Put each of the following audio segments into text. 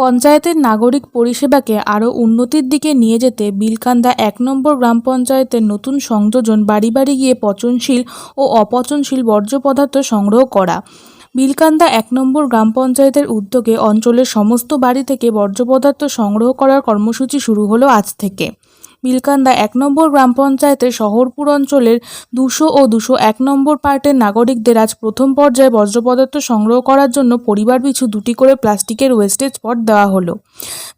পঞ্চায়েতের নাগরিক পরিষেবাকে আরও উন্নতির দিকে নিয়ে যেতে বিলকান্দা এক নম্বর গ্রাম পঞ্চায়েতের নতুন সংযোজন বাড়ি বাড়ি গিয়ে পচনশীল ও অপচনশীল বর্জ্য পদার্থ সংগ্রহ করা। বিলকান্দা এক নম্বর গ্রাম পঞ্চায়েতের উদ্যোগে অঞ্চলের সমস্ত বাড়ি থেকে বর্জ্য পদার্থ সংগ্রহ করার কর্মসূচি শুরু হলো আজ থেকে। বিলকান্দা এক নম্বর গ্রাম পঞ্চায়েতের শহরপুর অঞ্চলের দুশো ও দুশো এক নম্বর পার্টের নাগরিকদের আজ প্রথম পর্যায়ে বর্জ্য পদার্থ সংগ্রহ করার জন্য পরিবার পিছু দুটি করে প্লাস্টিকের ওয়েস্টেজ পট দেওয়া হলো।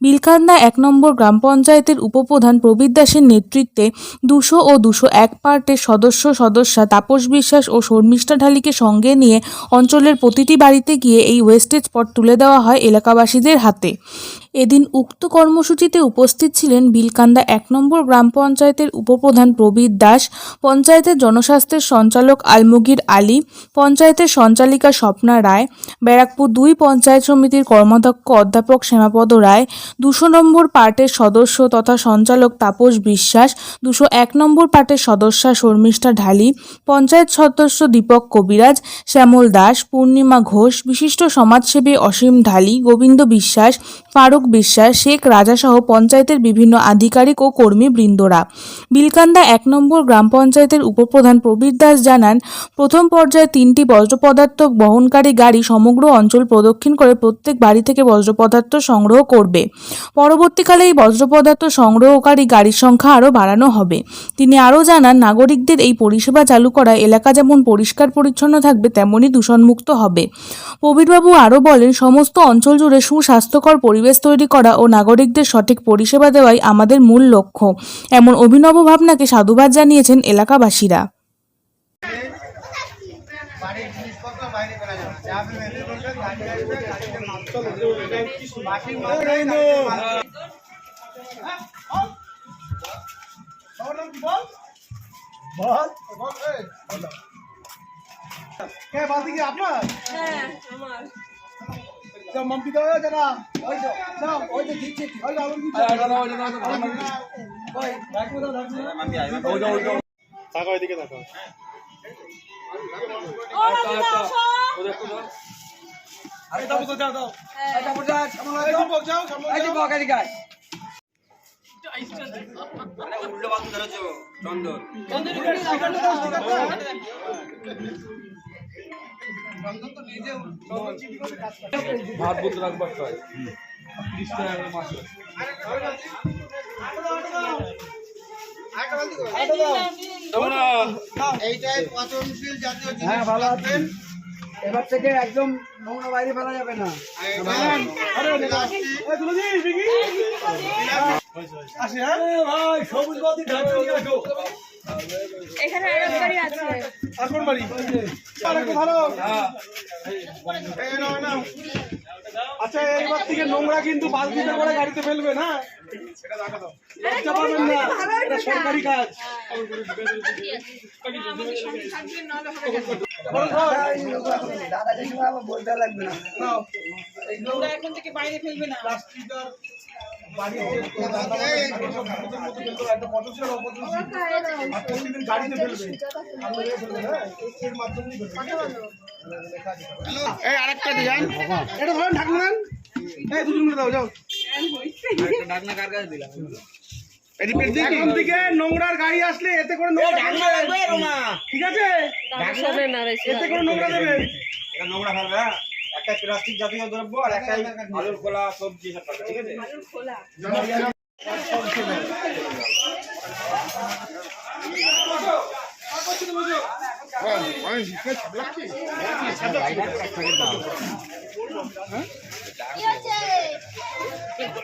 বিলকান্দা এক নম্বর গ্রাম পঞ্চায়েতের উপপ্রধান প্রবীর দাসের নেতৃত্বে দুশো ও দুশো এক পার্টের সদস্য সদস্যা তাপস বিশ্বাস ও শর্মিষ্ঠা ঢালিকে সঙ্গে নিয়ে অঞ্চলের প্রতিটি বাড়িতে গিয়ে এই ওয়েস্টেজ পট তুলে দেওয়া হয় এলাকাবাসীদের হাতে। এদিন উক্ত কর্মসূচিতে উপস্থিত ছিলেন বিলকান্দা এক নম্বর গ্রাম পঞ্চায়েতের উপপ্রধান প্রবীর দাস, পঞ্চায়েতের জনস্বাস্থ্যের সঞ্চালক আলমগীর আলী, পঞ্চায়েতের সঞ্চালিকা স্বপ্না রায়, ব্যারাকপুর দুই পঞ্চায়েত সমিতির কর্মাধ্যক্ষ অধ্যাপক শ্যামাপদ রায় দুশো নম্বর পার্টের সদস্য তথা সঞ্চালক তাপস বিশ্বাস, দুশো এক নম্বর পার্টের সদস্যা শর্মিষ্ঠা ঢালি, পঞ্চায়েত সদস্য দীপক কবিরাজ, শ্যামল দাস, পূর্ণিমা ঘোষ, বিশিষ্ট সমাজসেবী অসীম ঢালি, গোবিন্দ বিশ্বাস, ফারুক বিশ্বাস, শেখ রাজাসহ পঞ্চায়েতের বিভিন্ন আধিকারিক ও কর্মীবৃন্দরা বিলকান্দা এক নম্বর গ্রাম পঞ্চায়েতের উপপ্রধান প্রবীর দাস জানান, প্রথম পর্যায়ে তিনটি বর্জ্য পদার্থ বহনকারী গাড়ি সমগ্র অঞ্চল প্রদক্ষিণ করে প্রত্যেক বাড়ি থেকে বর্জ্য পদার্থ সংগ্রহ করবে। পরবর্তীকালে এই বর্জ্য পদার্থ সংগ্রহকারী গাড়ির সংখ্যা আরও বাড়ানো হবে। তিনি আরও জানান, নাগরিকদের এই পরিষেবা চালু করা, এলাকা যেমন পরিষ্কার পরিচ্ছন্ন থাকবে, তেমনই দূষণমুক্ত হবে। প্রবীরবাবু আরও বলেন, সমস্ত অঞ্চল জুড়ে সুস্বাস্থ্যকর পরিবেশ তৈরি করা ও নাগরিকদের সঠিক পরিষেবা দেওয়াই আমাদের মূল লক্ষ্য, এমন অভিনব ভাবনাকে সাধুবাদ জানিয়েছেন এলাকাবাসীরা বাড়ির জিনিসপত্র বাইরে ফেলা যাবে না যা আপনি মেনে বলবেন গাড়ি আসবে গাড়িতে মাল বাসির মাল নেই, গাড়িতে মাল নেই। হ্যাঁ, বল। সবার নাম কি বালতি কি আপনার যাও, মাম্পি দাও, এই দাঁড়া। ওই যাও, যাও, ওই যে দিচ্ছি, ওই যাও। ওই, দাও। যাও, লাগো। স্টিকারটা দাও, স্টিকারটা। কাজ করে। ভাত বুঝতে রাখবার চাই ত্রিশ টাকা মাসে। এইটাই পচনশীল জাতীয় জিনিস এবার থেকে একদম নোংরা বাইরে ফেলা যাবে না। হ্যাঁ? এখানে আরেক আছে। আর বাড়ি আরেকটা ধরো এই নাও, নাও। আচ্ছা এইবার থেকে নোংরা কিন্তু বালতিতে করে গাড়িতে ফেলবে না? লজ্জা পাবেন না। এটা সরকারি কাজ। দাদা ঠাকুমা আবার বলতে লাগবে না নাও। প্লাস্টিক আর এই, একটা পচনশীল আর অপচনশীল। আর প্রতিদিন গাড়িতে ফেলবে আর মেরে ফেলবে? এর মাধ্যমেই ফেলবে। এই আরেকটা ডিজাইন এটা ধরেন ঢাকনা এই দুজন দাও যাও এখন থেকে নোংরার গাড়ি আসলে এতে করে নোংরা। ঠিক আছে? এতে করে নোংরা দেবে। এটা নোংরা ফেলবে হ্যাঁ? একটা প্লাস্টিক জাতীয় দ্রব্য আর একটা আলুর খোলা সবজি সব ঠিক আছে? কি হচ্ছে? একটু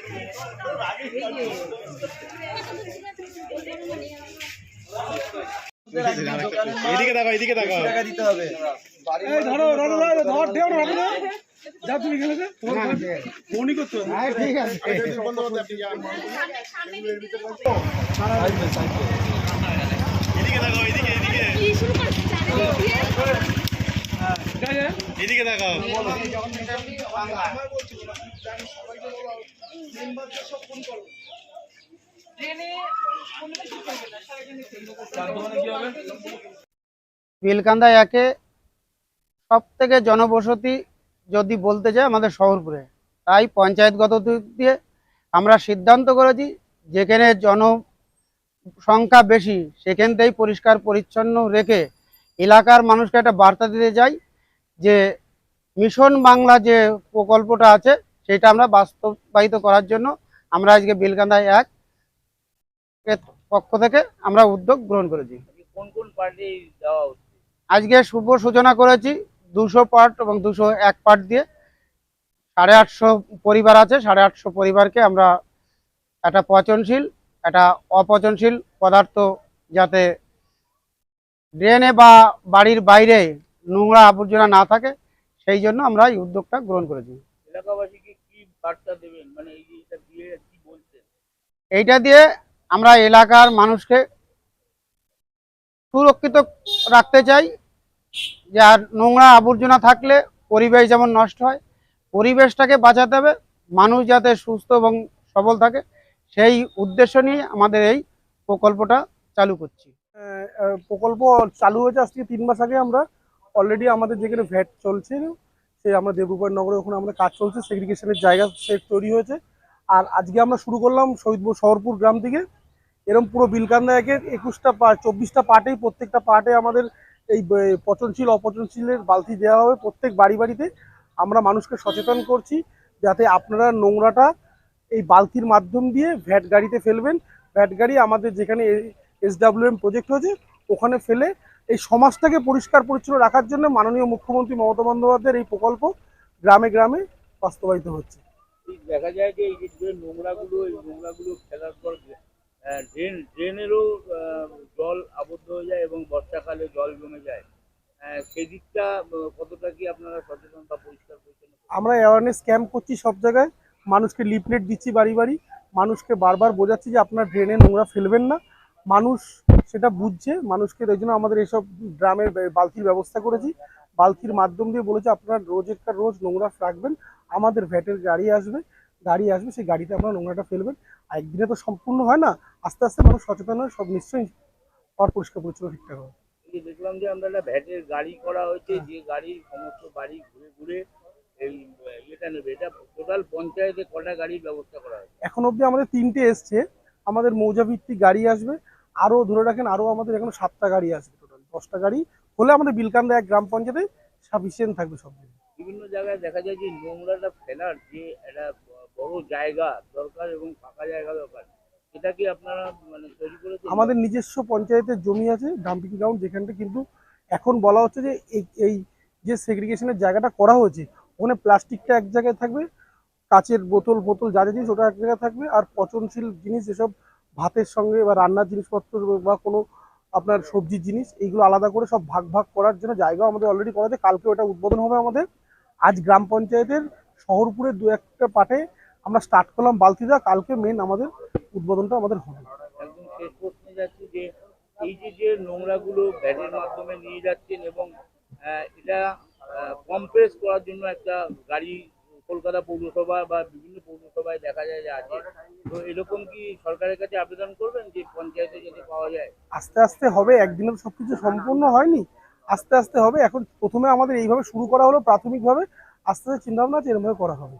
করে বাড়ি। এদিকে তাকাও এদিকে তাকাও এই ধরো ধরো ধরো ধর ঢেউ না ধরো যা তুমি খেলে দে তোমার মনি করতে হবে। হ্যাঁ ঠিক আছে। এদিকে তাকাও এদিকে এদিকে। কি শুরু করছিস? চালিয়ে দিয়ে? এদিকে তাকাও বিলকান্দা একে সব থেকে জনবসতি যদি বলতে চাই আমাদের শহরপুরে। তাই পঞ্চায়েতগত দিক দিয়ে আমরা সিদ্ধান্ত করেছি যেখানে জন সংখ্যা বেশি সেখান থেকেই পরিষ্কার পরিচ্ছন্ন রেখে এলাকার মানুষকে একটা বার্তা দিতে চাই যে মিশন বাংলা যে প্রকল্পটা আছে সেটা আমরা বাস্তবায়িত করার জন্য আমরা আজকে বিলকান্দা এক পক্ষ থেকে আমরা উদ্যোগ গ্রহণ করেছি। কোন কোন পার্টি আজকে শুভ সূচনা করেছি দুশো পার্ট এবং দুশো এক পার্ট দিয়ে। সাড়ে আটশো পরিবার আছে সাড়ে আটশো পরিবারকে আমরা একটা পচনশীল একটা অপচনশীল পদার্থ যাতে ড্রেনে বা বাড়ির বাইরে নোংরা আবর্জনা না থাকে সেই জন্য আমরা এই উদ্যোগটা গ্রহণ করেছি। এলাকাবাসীকে কি বার্তা দেবেন? মানে এই যে এটা দিয়ে কি বলছেন? এইটা দিয়ে আমরা এলাকার মানুষকে সুরক্ষিত রাখতে চাই যে আর নোংরা আবর্জনা থাকলে পরিবেশ যেমন নষ্ট হয় পরিবেশটাকে বাঁচাতে হবে মানুষ যাতে সুস্থ এবং সবল থাকে সেই উদ্দেশ্য নিয়ে আমাদের এই প্রকল্পটা চালু করছি। প্রকল্প চালু হয়েছে আজ থেকে তিন মাস আগে আমরা। অলরেডি আমাদের যেখানে ভ্যাট চলছে সেই আমরা দেবরূপায়ণ নগরে ওখানে আমাদের কাজ চলছে সেগ্রিগেশনের জায়গা সেট তৈরি হয়েছে। আর আজকে আমরা শুরু করলাম শহীদপুর শহরপুর গ্রাম থেকে। এরম পুরো বিলকান্দা একের একুশটা পা, চব্বিশটা পার্টেই প্রত্যেকটা পার্টে আমাদের এই পচনশীল, অপচনশীলের বালতি দেওয়া হবে প্রত্যেক বাড়ি বাড়িতে। আমরা মানুষকে সচেতন করছি যাতে আপনারা নোংরাটা এই বালতির মাধ্যম দিয়ে ভ্যাট গাড়িতে ফেলবেন। ভ্যাট গাড়ি আমাদের যেখানে এসডাব্লিউএম প্রজেক্ট হয়েছে, ওখানে ফেলে এই সমাজটাকে পরিষ্কার পরিচ্ছন্ন রাখার জন্য মাননীয় মুখ্যমন্ত্রী মমতা বন্দ্যোপাধ্যায়ের এই প্রকল্প গ্রামে গ্রামে বাস্তবায়িত হচ্ছে। এই দেখা যায় যে এই যে যে নোংরাগুলো এই নোংরাগুলো ফেলার পর ড্রেন ড্রেনেরও জল আবদ্ধ হয়ে যায় এবং বর্ষাকালে জল জমে যায়। সেদিকটা কতটা কি আপনারা সচেতন বা পরিষ্কার পরিচ্ছন্ন? আমরা অ্যাওয়ারনেস ক্যাম্প করছি সব জায়গায়। মানুষকে লিফলেট দিচ্ছি বাড়ি বাড়ি। মানুষকে বারবার বোঝাচ্ছি যে আপনার ড্রেনে নোংরা ফেলবেন না। মানুষ সেটা বুঝছে মানুষকে ওই জন্য আমাদের এইসব ড্রামের বালতির ব্যবস্থা করেছি। বালতির মাধ্যম দিয়ে বলেছে আপনারা রোজের রোজ নোংরা রাখবেন আমাদের ভ্যাটের গাড়ি আসবে গাড়ি আসবে সেই গাড়িতে আপনারা নোংরাটা ফেলবেন। আর একদিনে তো সম্পূর্ণ হয় না আস্তে আস্তে মানুষ সচেতন হয় সব নিশ্চয়ই আর পরিষ্কার পরিচ্ছন্ন ঠিকঠাক হবে। দেখলাম যে আমরা একটা ভ্যাটের গাড়ি করা হয়েছে যে গাড়ির সমস্ত বাড়ি ঘুরে ঘুরে এখন অবধি আমাদের তিনটে এসছে আমাদের মৌজা ভিত্তিক গাড়ি আসবে আরও ধরে রাখেন আরও আমাদের এখন সাতটা গাড়ি আছে টোটাল দশটা গাড়ি হলে আমাদের বিলকান্দা এক গ্রাম পঞ্চায়েতে সাফিসিয়েন্ট থাকবে সব বিভিন্ন জায়গায় দেখা যায় যে নোংরাটা ফেলার যে একটা বড় জায়গা দরকার এবং ফাঁকা জায়গা দরকার সেটা কি আপনারা মানে তৈরি করেছেন আমাদের নিজস্ব পঞ্চায়েতের জমি আছে ডাম্পিং গ্রাউন্ড যেখানটা কিন্তু এখন বলা হচ্ছে যে এই এই যে সেগ্রিগেশনের জায়গাটা করা হয়েছে ওখানে প্লাস্টিকটা এক জায়গায় থাকবে কাচের বোতল বোতল যা যা জিনিস ওটা এক জায়গায় থাকবে আর পচনশীল জিনিস এসব ভাতের সঙ্গে বা রান্নার জিনিসপত্র বা কোনো আপনার সবজির জিনিস, এইগুলো আলাদা করে সব ভাগ ভাগ করার জন্য জায়গা আমাদের অলরেডি করা আছে। কালকে ওটা উদ্বোধন হবে আমাদের। আজ গ্রাম পঞ্চায়েতের শহরপুরে দু একটা পাটে আমরা স্টার্ট করলাম বালতিদা কালকে মেন আমাদের উদ্বোধনটা আমাদের হবে। যে, এই যে যে নোংরাগুলো ব্যাগের মাধ্যমে নিয়ে যাচ্ছেন এবং এটা কম্প্রেস করার জন্য একটা গাড়ি কলকাতা পৌরসভা বা বিভিন্ন পৌরসভায় দেখা যায় যে আছে তো এরকম কি সরকারের কাছে আবেদন করবেন যে পঞ্চায়েতে যদি পাওয়া যায়? আস্তে আস্তে হবে একদিনে তো সবকিছু সম্পূর্ণ হয়নি। আস্তে আস্তে হবে, এখন প্রথমে আমাদের এইভাবে শুরু করা হলো প্রাথমিকভাবে। আস্তে আস্তে চিন্তা ভাবনা আছে এরকমভাবে করা হবে।